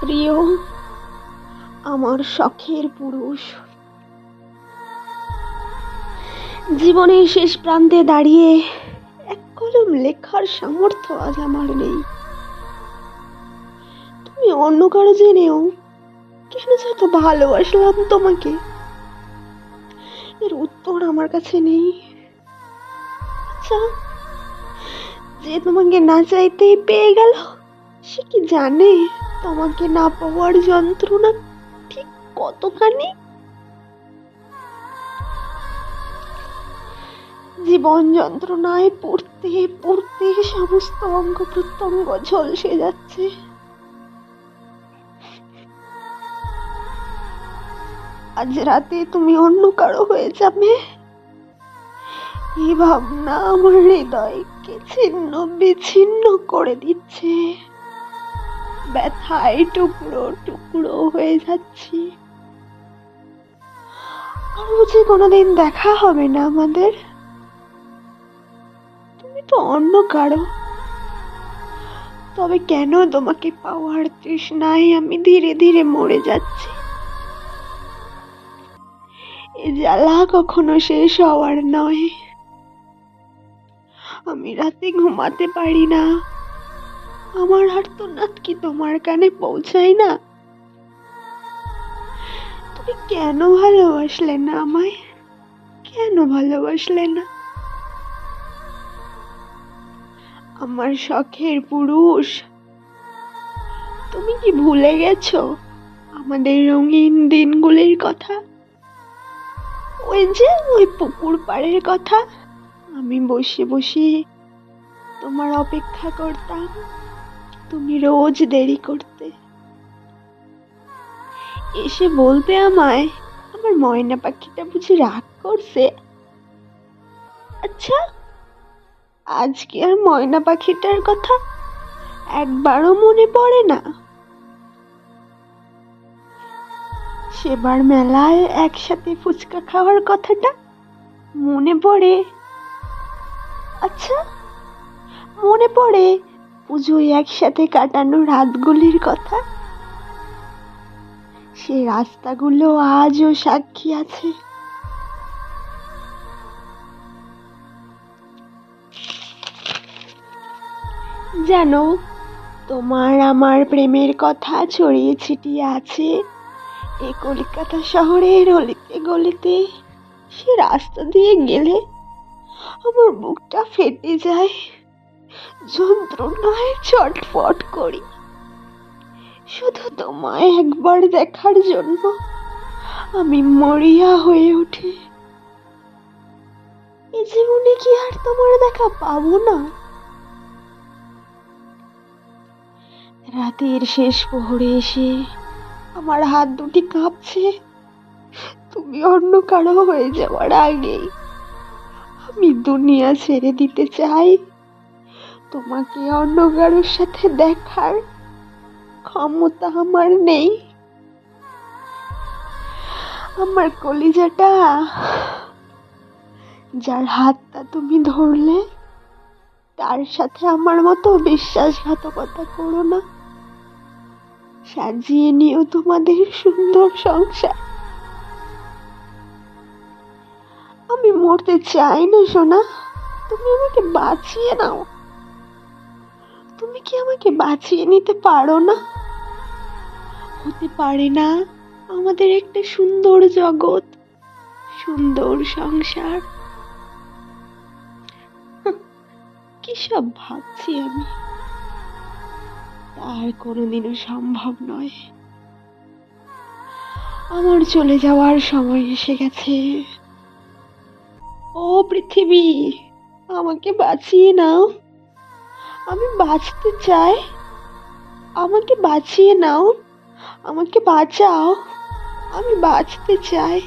প্রিয়, আমার শখের পুরুষ। জীবনের শেষ প্রান্তে দাঁড়িয়ে এক কলম লেখার সামর্থ্য আজ আমার নেই। তুমি অন্য কারও জেনেও কেন যে এত ভালোবাসলাম তোমাকে? এর উত্তর আমার কাছে নেই। আচ্ছা যে তোমাকে না চাইতেই পেয়ে গেল, সে কি জানে? তোমাকে না পাওয়ার যন্ত্রণা ঠিক কতখানি? জীবন যন্ত্রণায় পড়তে পড়তে সমস্ত অঙ্গ প্রত্যঙ্গ ঝলসে যাচ্ছে। আজ রাতে তুমি অন্য কারও হয়ে যাবে। এই ভাবনা আমার হৃদয়কে ছিন্ন, বিচ্ছিন্ন করে দিচ্ছে। ব্যথায় টুকরো টুকরো হয়ে যাচ্ছি। বুঝি কোনোদিন দেখা হবে না আমাদের। তুমি তো অন্য কারও। তবে কেন তোমাকে পাওয়ার তৃষ্ণায় আমি ধীরে ধীরে মরে যাচ্ছি? এ জ্বালা কখনো শেষ হওয়ার নয়। আমি রাতে ঘুমাতে পারি না। আমার আর্তনাদ কি তোমার কানে পৌঁছায় না। তুমি কেন ভালোবাসলে না আমায়? কেন ভালোবাসলে না? আমার শখের পুরুষ। তুমি কি ভুলে গেছো আমাদের রঙিন দিনগুলির কথা? ওই যে ওই পুকুর পাড়ের কথা। আমি বসে বসে তোমার অপেক্ষা করতাম। তুমি রোজ দেরি করতে। এসে বলতে আমায়, আমার ময়না পাখিটা বুঝি রাগ করছে। আচ্ছা আজকে আর ময়না পাখিটার কথা একবারও মনে পড়ে না। সেবার মেলায় একসাথে ফুচকা খাওয়ার কথাটা মনে পড়ে। আচ্ছা মনে পড়ে। পুজোয় একসাথে কাটানো রাতগুলির কথা। সে রাস্তাগুলো আজও সাক্ষী আছে। জানো, তোমার আমার প্রেমের কথা ছড়িয়ে ছিটিয়ে আছে। এ কলকাতা শহরের অলিতে গলিতে সে রাস্তা দিয়ে গেলে আমার বুকটা ফেটে যায়। যন্ত্রণায় ছটফট করি। শুধু তোমায় একবার দেখার জন্য আমি মরিয়া হয়ে উঠি। এ জীবনে কি আর তোমার দেখা পাবো না? রাতের শেষ প্রহরে এসে আমার হাত দুটি কাঁপছে। তুমি অন্য কারও হয়ে যাওয়ার আগেই আমি দুনিয়া ছেড়ে দিতে চাই। তোমাকে অন্য কারোর সাথে দেখার ক্ষমতা আমার নেই। আমার কলিজাটা, যার হাতটা তুমি ধরলে, তার সাথে আমার মতো বিশ্বাসঘাতকতা করো না। সাজিয়ে নিও তোমাদের সুন্দর সংসার। আমি মরতে চাই না, সোনা। তুমি আমাকে বাঁচিয়ে নাও। তুমি কি আমাকে বাঁচিয়ে নিতে পারো না? হতে পারে না, আমাদের একটা সুন্দর জগৎ, সুন্দর সংসার। কি সব ভাবছি আমি। তার কোনোদিনও সম্ভব নয়। আমার চলে যাওয়ার সময় এসে গেছে। ও পৃথিবী, আমাকে বাঁচিয়ে নাও। আমি বাঁচতে চাই। আমাকে বাঁচিয়ে নাও। আমাকে বাঁচাও। আমি বাঁচতে চাই।